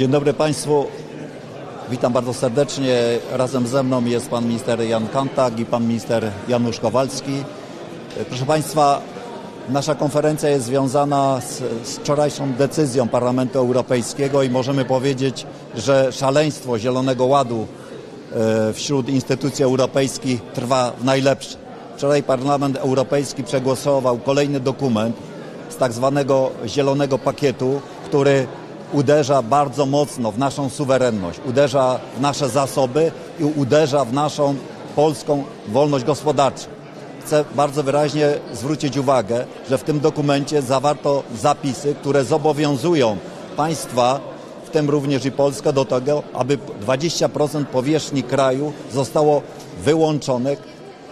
Dzień dobry Państwu. Witam bardzo serdecznie. Razem ze mną jest pan minister Jan Kantak i pan minister Janusz Kowalski. Proszę Państwa, nasza konferencja jest związana z, z wczorajszą decyzją Parlamentu Europejskiego i możemy powiedzieć, że szaleństwo Zielonego Ładu e, wśród instytucji europejskich trwa w najlepsze. Wczoraj Parlament Europejski przegłosował kolejny dokument z tak zwanego zielonego pakietu, który uderza bardzo mocno w naszą suwerenność, uderza w nasze zasoby i uderza w naszą polską wolność gospodarczą. Chcę bardzo wyraźnie zwrócić uwagę, że w tym dokumencie zawarto zapisy, które zobowiązują państwa, w tym również i Polskę, do tego, aby 20% powierzchni kraju zostało wyłączone.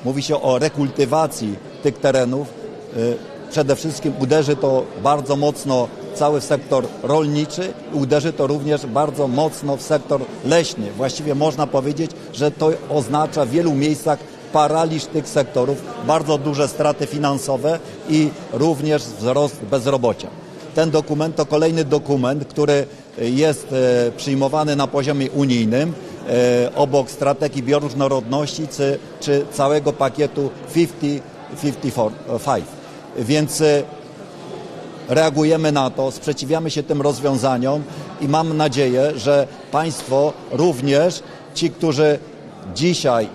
Mówi się o rekultywacji tych terenów. Y, Przede wszystkim uderzy to bardzo mocno cały sektor rolniczy uderzy to również bardzo mocno w sektor leśny. Właściwie można powiedzieć, że to oznacza w wielu miejscach paraliż tych sektorów, bardzo duże straty finansowe i również wzrost bezrobocia. Ten dokument to kolejny dokument, który jest e, przyjmowany na poziomie unijnym e, obok strategii bioróżnorodności czy, czy całego pakietu 50-55. Więc e, reagujemy na to, sprzeciwiamy się tym rozwiązaniom i mam nadzieję, że Państwo również, ci, którzy dzisiaj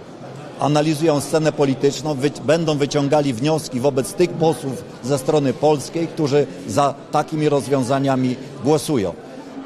analizują scenę polityczną, wy, będą wyciągali wnioski wobec tych posłów ze strony polskiej, którzy za takimi rozwiązaniami głosują.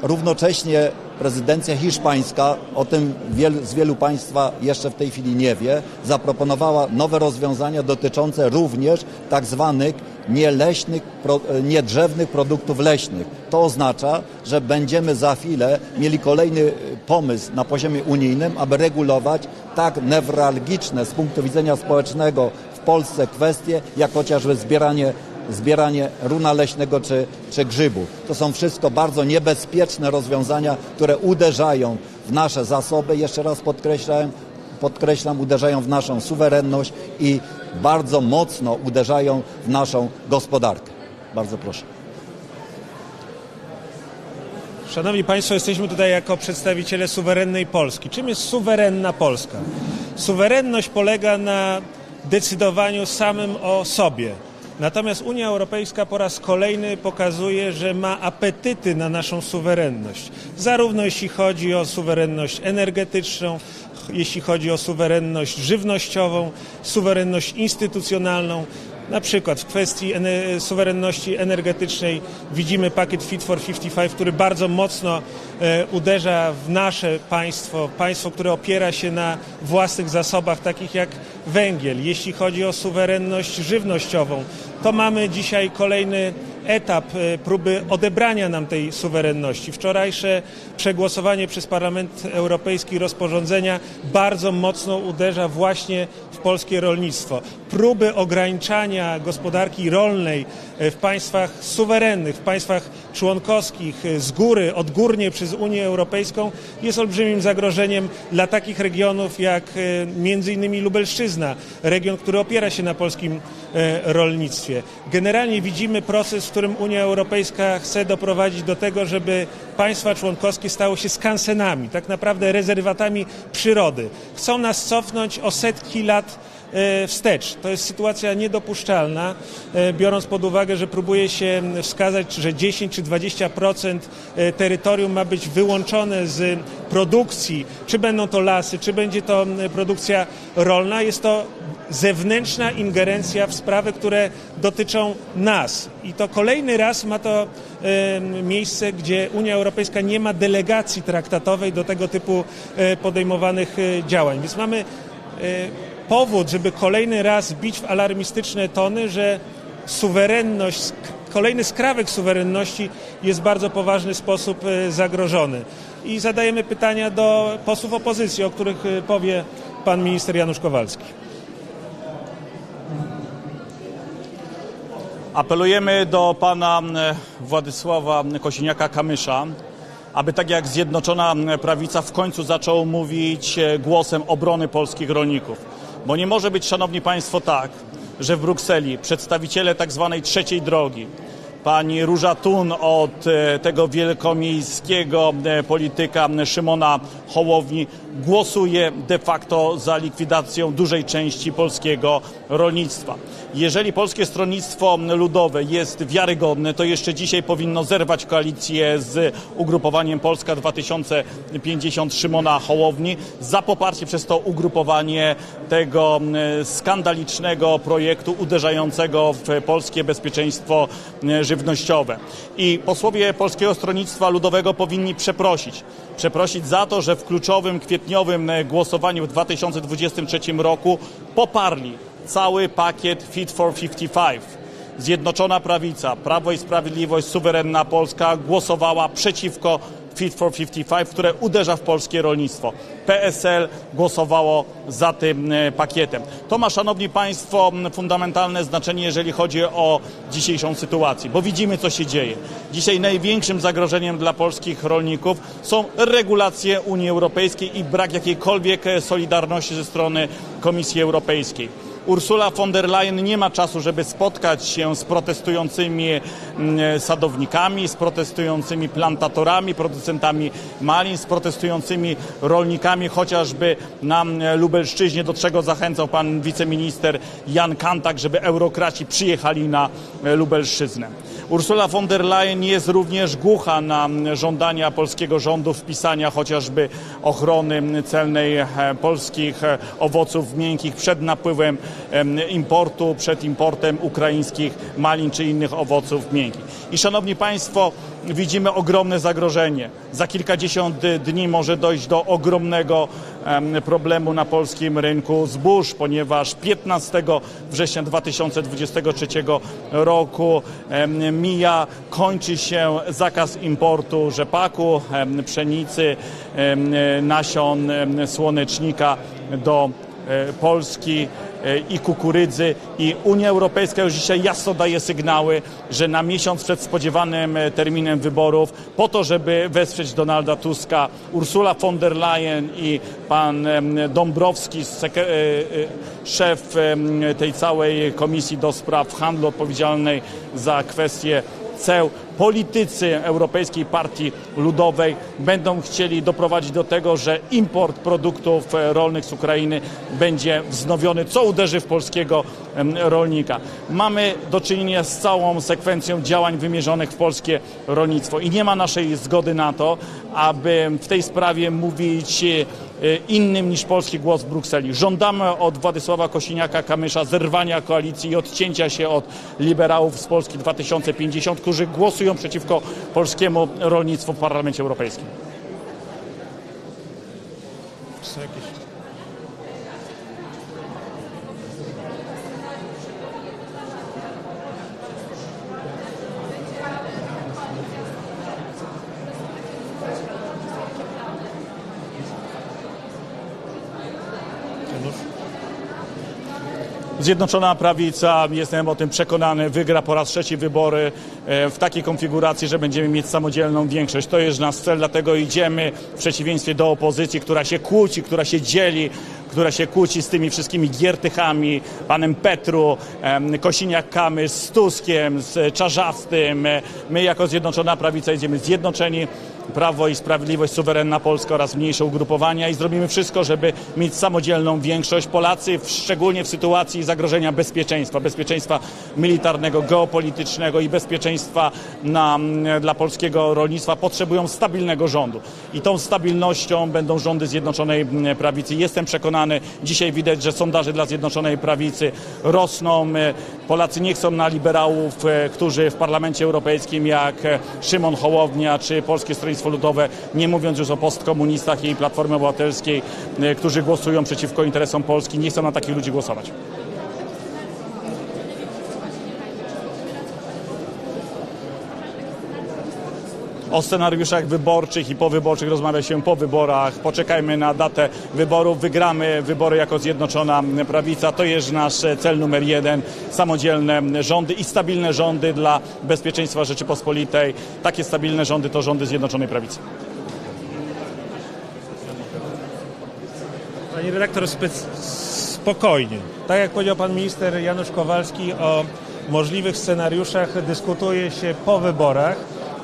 Równocześnie prezydencja hiszpańska, o tym wielu, z wielu Państwa jeszcze w tej chwili nie wie, zaproponowała nowe rozwiązania dotyczące również tak zwanych nieleśnych, pro, niedrzewnych produktów leśnych. To oznacza, że będziemy za chwilę mieli kolejny pomysł na poziomie unijnym, aby regulować tak newralgiczne z punktu widzenia społecznego w Polsce kwestie, jak chociażby zbieranie zbieranie runa leśnego czy, czy grzybu. To są wszystko bardzo niebezpieczne rozwiązania, które uderzają w nasze zasoby, jeszcze raz podkreślam, podkreślam, uderzają w naszą suwerenność i bardzo mocno uderzają w naszą gospodarkę. Bardzo proszę. Szanowni Państwo, jesteśmy tutaj jako przedstawiciele suwerennej Polski. Czym jest suwerenna Polska? Suwerenność polega na decydowaniu samym o sobie. Natomiast Unia Europejska po raz kolejny pokazuje, że ma apetyty na naszą suwerenność. Zarówno jeśli chodzi o suwerenność energetyczną, jeśli chodzi o suwerenność żywnościową, suwerenność instytucjonalną. Na przykład w kwestii suwerenności energetycznej widzimy pakiet Fit for 55, który bardzo mocno e, uderza w nasze państwo, państwo, które opiera się na własnych zasobach, takich jak węgiel. Jeśli chodzi o suwerenność żywnościową, to mamy dzisiaj kolejny etap e, próby odebrania nam tej suwerenności. Wczorajsze przegłosowanie przez Parlament Europejski rozporządzenia bardzo mocno uderza właśnie w polskie rolnictwo. Próby ograniczania gospodarki rolnej e, w państwach suwerennych, w państwach członkowskich e, z góry, odgórnie przez Unię Europejską jest olbrzymim zagrożeniem dla takich regionów jak e, innymi Lubelszczyzna, region, który opiera się na polskim rolnictwie. Generalnie widzimy proces, w którym Unia Europejska chce doprowadzić do tego, żeby państwa członkowskie stały się skansenami, tak naprawdę rezerwatami przyrody. Chcą nas cofnąć o setki lat wstecz. To jest sytuacja niedopuszczalna, e, biorąc pod uwagę, że próbuje się wskazać, że 10 czy 20% e, terytorium ma być wyłączone z produkcji, czy będą to lasy, czy będzie to produkcja rolna. Jest to zewnętrzna ingerencja w sprawy, które dotyczą nas. I to kolejny raz ma to e, miejsce, gdzie Unia Europejska nie ma delegacji traktatowej do tego typu e, podejmowanych e, działań. Więc mamy e, powód, żeby kolejny raz bić w alarmistyczne tony, że suwerenność, kolejny skrawek suwerenności jest w bardzo poważny sposób e, zagrożony. I zadajemy pytania do posłów opozycji, o których e, powie pan minister Janusz Kowalski. Apelujemy do pana Władysława Kosiniaka-Kamysza, aby tak jak Zjednoczona Prawica w końcu zaczął mówić e, głosem obrony polskich rolników. Bo nie może być, szanowni państwo, tak, że w Brukseli przedstawiciele tak zwanej trzeciej drogi, pani Róża Tun od e, tego wielkomiejskiego e, polityka Szymona Hołowni głosuje de facto za likwidacją dużej części polskiego rolnictwa. Jeżeli Polskie Stronnictwo Ludowe jest wiarygodne, to jeszcze dzisiaj powinno zerwać koalicję z ugrupowaniem Polska 2050 Szymona Hołowni za poparcie przez to ugrupowanie tego e, skandalicznego projektu uderzającego w polskie bezpieczeństwo e, żywnościowe. I posłowie Polskiego Stronnictwa Ludowego powinni przeprosić. Przeprosić za to, że w kluczowym kwietniowym e, głosowaniu w 2023 roku poparli cały pakiet Fit for 55. Zjednoczona Prawica, Prawo i Sprawiedliwość, suwerenna Polska głosowała przeciwko Fit for 55, które uderza w polskie rolnictwo. PSL głosowało za tym e, pakietem. To ma, szanowni państwo, fundamentalne znaczenie, jeżeli chodzi o dzisiejszą sytuację, bo widzimy, co się dzieje. Dzisiaj największym zagrożeniem dla polskich rolników są regulacje Unii Europejskiej i brak jakiejkolwiek e, solidarności ze strony Komisji Europejskiej. Ursula von der Leyen nie ma czasu, żeby spotkać się z protestującymi mm, sadownikami, z protestującymi plantatorami, producentami malin, z protestującymi rolnikami, chociażby na mm, Lubelszczyźnie, do czego zachęcał pan wiceminister Jan Kantak, żeby eurokraci przyjechali na e, Lubelszczyznę. Ursula von der Leyen jest również głucha na żądania polskiego rządu wpisania chociażby ochrony celnej e, polskich e, owoców miękkich przed napływem em, importu, przed importem ukraińskich malin czy innych owoców miękkich. I szanowni państwo, widzimy ogromne zagrożenie. Za kilkadziesiąt dni może dojść do ogromnego em, problemu na polskim rynku zbóż, ponieważ 15 września 2023 roku mija, kończy się zakaz importu rzepaku, pszenicy, nasion słonecznika do Polski e, i kukurydzy i Unia Europejska już dzisiaj jasno daje sygnały, że na miesiąc przed spodziewanym e, terminem wyborów po to, żeby wesprzeć Donalda Tuska, Ursula von der Leyen i pan Dąbrowski, e, e, szef tej całej komisji do spraw handlu odpowiedzialnej za kwestie ceł, politycy Europejskiej Partii Ludowej będą chcieli doprowadzić do tego, że import produktów e, rolnych z Ukrainy będzie wznowiony, co uderzy w polskiego rolnika. Mamy do czynienia z całą sekwencją działań wymierzonych w polskie rolnictwo i nie ma naszej zgody na to, aby w tej sprawie mówić innym niż polski głos w Brukseli. Żądamy od Władysława Kosiniaka-Kamysza zerwania koalicji i odcięcia się od liberałów z Polski 2050, którzy głosują przeciwko polskiemu rolnictwu w Parlamencie Europejskim. Są jakieś... Zjednoczona Prawica, jestem o tym przekonany, wygra po raz trzeci wybory e, w takiej konfiguracji, że będziemy mieć samodzielną większość. To jest nasz cel, dlatego idziemy w przeciwieństwie do opozycji, która się kłóci, która się dzieli, która się kłóci z tymi wszystkimi giertychami, panem Petru, Kosiniak-Kamysz, z Tuskiem, z Czarzastym. My jako Zjednoczona Prawica idziemy zjednoczeni. Prawo i Sprawiedliwość, suwerenna Polska oraz mniejsze ugrupowania i zrobimy wszystko, żeby mieć samodzielną większość. Polacy, szczególnie w sytuacji zagrożenia bezpieczeństwa, bezpieczeństwa militarnego, geopolitycznego i bezpieczeństwa na, dla polskiego rolnictwa, potrzebują stabilnego rządu. I tą stabilnością będą rządy Zjednoczonej Prawicy. Jestem przekonany, dzisiaj widać, że sondaże dla Zjednoczonej Prawicy rosną. Polacy nie chcą na liberałów, e, którzy w Parlamencie Europejskim jak e, Szymon Hołownia czy Polskie Stronnictwo Ludowe, nie mówiąc już o postkomunistach i Platformie Obywatelskiej, e, którzy głosują przeciwko interesom Polski, nie chcą na takich ludzi głosować. O scenariuszach wyborczych i powyborczych rozmawia się po wyborach. Poczekajmy na datę wyborów. Wygramy wybory jako Zjednoczona Prawica. To jest nasz cel numer jeden. Samodzielne rządy i stabilne rządy dla bezpieczeństwa Rzeczypospolitej. Takie stabilne rządy to rządy Zjednoczonej Prawicy. Pani redaktor, spokojnie. Tak jak powiedział pan minister Janusz Kowalski o możliwych scenariuszach dyskutuje się po wyborach.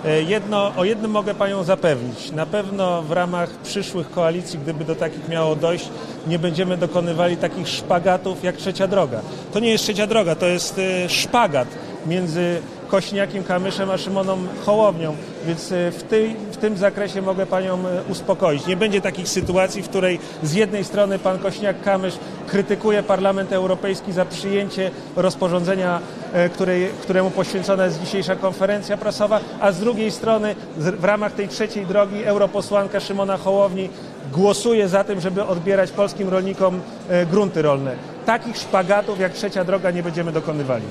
E, Jedno, o jednym mogę Panią zapewnić. Na pewno w ramach przyszłych koalicji, gdyby do takich miało dojść, nie będziemy dokonywali takich szpagatów jak trzecia droga. To nie jest trzecia droga, to jest e, szpagat między Kośniakiem Kamyszem a Szymoną Hołownią, więc e, w, tej, tym zakresie mogę Panią e, uspokoić. Nie będzie takich sytuacji, w której z jednej strony Pan Kośniak-Kamysz krytykuje Parlament Europejski za przyjęcie rozporządzenia, e, której, któremu poświęcona jest dzisiejsza konferencja prasowa, a z drugiej strony w ramach tej trzeciej drogi europosłanka Szymona Hołowni głosuje za tym, żeby odbierać polskim rolnikom e, grunty rolne. Takich szpagatów jak trzecia droga nie będziemy dokonywali.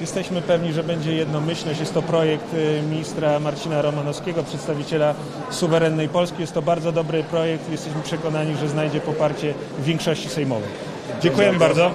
Jesteśmy pewni, że będzie jednomyślność. Jest to projekt y, ministra Marcina Romanowskiego, przedstawiciela suwerennej Polski. Jest to bardzo dobry projekt. Jesteśmy przekonani, że znajdzie poparcie w większości sejmowej. Dziękujemy bardzo.